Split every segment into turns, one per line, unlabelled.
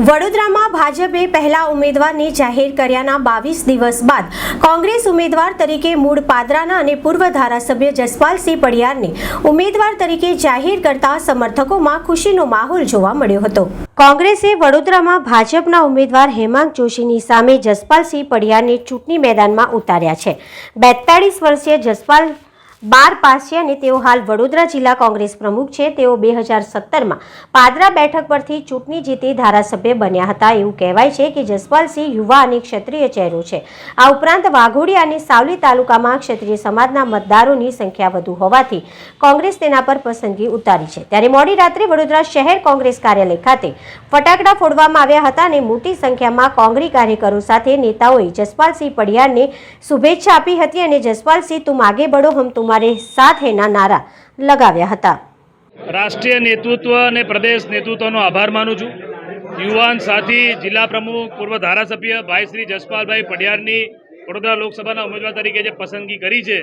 વડોદરામાં ભાજપે પહેલા ઉમેદવારને જાહેર કર્યાના બાવીસ દિવસ બાદ કોંગ્રેસ ઉમેદવાર તરીકે મૂળ પાદરાના અને પૂર્વ ધારાસભ્ય જસપાલસિંહ પડિયારને ઉમેદવાર તરીકે જાહેર કરતા સમર્થકોમાં ખુશીનો માહોલ જોવા મળ્યો હતો. કોંગ્રેસે વડોદરામાં ભાજપના ઉમેદવાર હેમાંગ જોશીની સામે જસપાલસિંહ પડિયારને ચૂંટણી મેદાનમાં ઉતાર્યા છે. બેતાળીસ વર્ષીય જસપાલ બાર પાસ છે અને તેઓ હાલ વડોદરા જિલ્લા કોંગ્રેસ પ્રમુખ છે. તેઓ બે હજાર સત્તરમાં પાદરા બેઠક પરથી ચૂંટણી જીતી ધારાસભ્ય બન્યા હતા. એવું કહેવાય છે કે જસપાલસિંહ યુવા અને ક્ષત્રિય ચહેરો છે. આ ઉપરાંત વાઘોડિયા અને સાવલી તાલુકામાં ક્ષત્રિય સમાજના મતદારોની સંખ્યા વધુ હોવાથી કોંગ્રેસ તેના પર પસંદગી ઉતારી છે. ત્યારે મોડી રાત્રે વડોદરા શહેર કોંગ્રેસ કાર્યાલય ખાતે ફટાકડા ફોડવામાં આવ્યા હતા અને મોટી સંખ્યામાં કોંગ્રેસ કાર્યકરો સાથે નેતાઓએ જસપાલસિંહ પડિયારને શુભેચ્છા આપી હતી અને જસપાલસિંહ, તું આગે બળો, હમ તુમારે સાથ હેના નારા લગાવ્યા હતા.
રાષ્ટ્રીય નેતૃત્વ અને પ્રદેશ નેતૃત્વનો આભાર માનું છું. યુવાન સાથી, જિલ્લા પ્રમુખ, પૂર્વ ધારાસભ્ય ભાઈ શ્રી જસપાલભાઈ પડિયારની વડોદરા લોકસભાના ઉમેદવાર તરીકે જે પસંદગી કરી છે,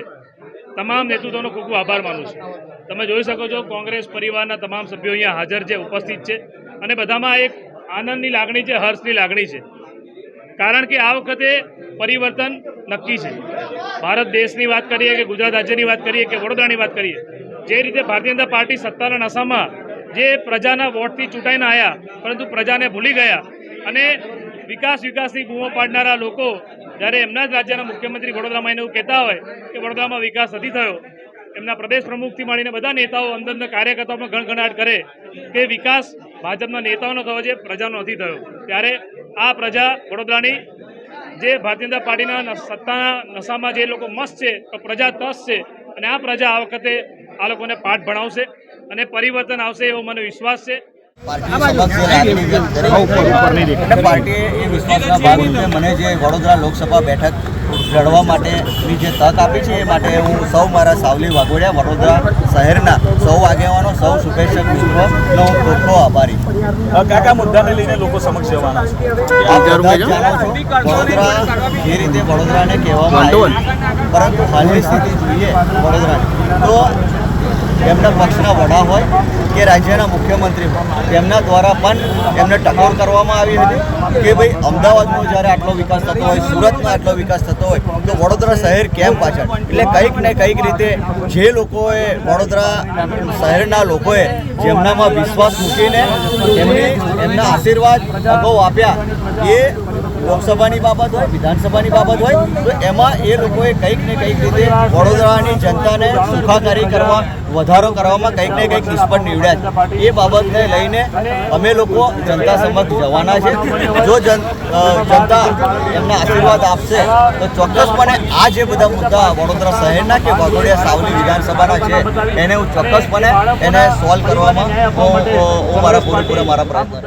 તમામ નેતૃત્વનો ખૂબ ખૂબ આભાર માનું છું. તમે જોઈ શકો છો, કોંગ્રેસ પરિવારના તમામ સભ્યો અહીંયા હાજર છે, ઉપસ્થિત છે. અને બધામાં એક આનંદની લાગણી છે, હર્ષની લાગણી છે. કારણ કે આ વખતે પરિવર્તન નક્કી છે. ભારત દેશની વાત કરીએ કે ગુજરાત રાજ્યની વાત કરીએ કે વડોદરાની વાત કરીએ, જે રીતે ભારતીય જનતા પાર્ટી સત્તાના નશામાં જે પ્રજાના વોટથી ચૂંટાઈને આવ્યા પરંતુ પ્રજાને ભૂલી ગયા અને વિકાસ વિકાસની બૂમો પાડનારા લોકો, જ્યારે એમના જ રાજ્યના મુખ્યમંત્રી વડોદરામાં એને એવું કહેતા હોય કે વડોદરામાં વિકાસ નથી થયો, એમના પ્રદેશ પ્રમુખથી માંડીને બધા નેતાઓ અંદરના કાર્યકર્તાઓમાં ગણગણાટ કરે કે વિકાસ ભાજપના નેતાઓનો થયો છે, પ્રજાનો નથી થયો. ત્યારે આ પ્રજા વડોદરાની જે ભારતીય જનતા પાર્ટીના સત્તાના નશામાં જે લોકો મસ્ત છે, તો પ્રજા તસ છે. અને આ પ્રજા આ વખતે આ લોકોને પાઠ ભણાવશે અને પરિવર્તન આવશે એવો મને વિશ્વાસ છે.
પાર્ટીએ એ વિશ્વાસના ભાગરૂપે મને જે વડોદરા લોકસભા બેઠક લડવા માટેની જે તક આપી છે એ માટે હું સૌ મારા સાવલી વાઘોડિયા વડોદરા શહેરના સૌ આગેવાનો સૌ શુભેચ્છક મિત્રોનો હું ખૂબ ખૂબ આભારી
કયા મુદ્દાને લઈને લોકો સમક્ષ જવાના
વડોદરા જે રીતે વડોદરાને કહેવામાં આવ્યું પરંતુ હાલની સ્થિતિ જોઈએ વડોદરાની. તો એમના પક્ષના વડા હોય કે રાજ્યના મુખ્યમંત્રી તેમના દ્વારા પણ એમને ટકોર કરવામાં આવી હતી કે ભાઈ અમદાવાદનો જ્યારે આટલો વિકાસ થતો હોય સુરતનો આટલો વિકાસ થતો હોય, તો વડોદરા શહેર કેમ પાછળ? એટલે કંઈક ને કંઈક રીતે જે લોકોએ વડોદરા શહેરના લોકોએ જેમનામાં વિશ્વાસ મૂકીને એમની એમના આશીર્વાદ અગાઉ આપ્યા, એ લોકસભાની બાબત હોય, વિધાનસભાની બાબત હોય, તો એમાં એ લોકોએ કંઈક ને કંઈક રીતે વડોદરાની જનતાને સુખાકારી કરવા, વધારો કરવામાં કંઈક ને કંઈક નિષ્ફળ નીવડ્યા છે. એ બાબતને લઈને અમે લોકો જનતા સમક્ષ જવાના છે. જો જન જનતા એમના આશીર્વાદ આપશે, તો ચોક્કસપણે આ જે બધા મુદ્દા વડોદરા શહેરના કે વાઘોડિયા સાવલી વિધાનસભાના છે, એને હું ચોક્કસપણે એને સોલ્વ કરવામાં હું મારા પૂરેપૂરા મારા પ્રયત્ન